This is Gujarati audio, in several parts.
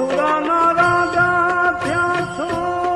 મથુરાના રાજા થયા છો.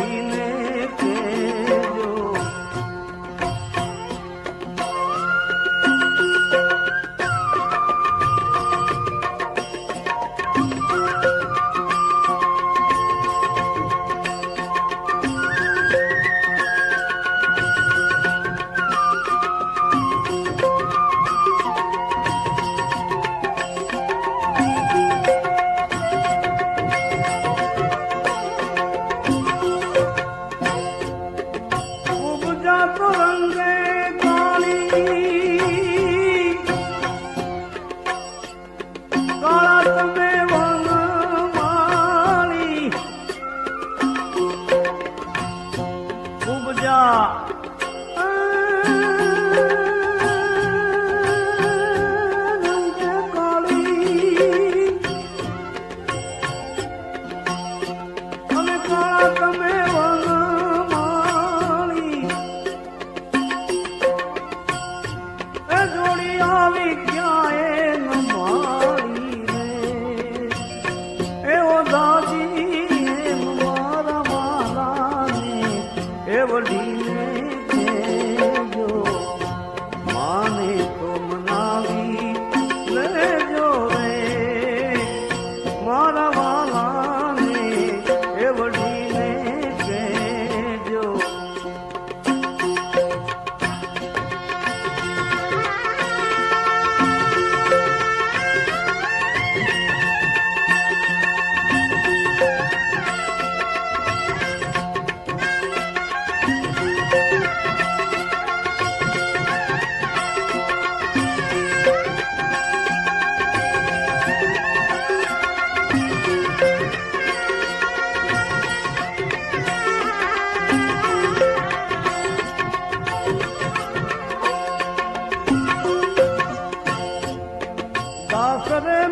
महीने के जो Wow.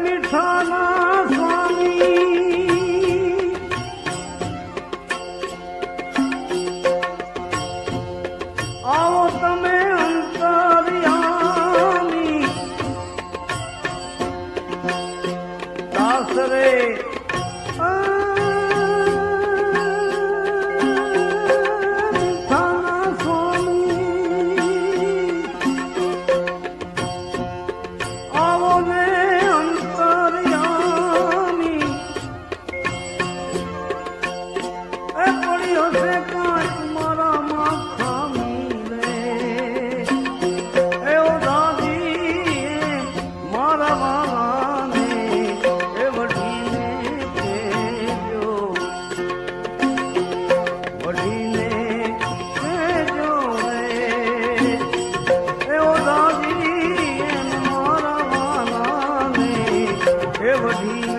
વિઠાલા સ્વામી. આવો તમે અંતરિયામી. દાસરે i'm never leave.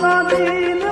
সারাদিন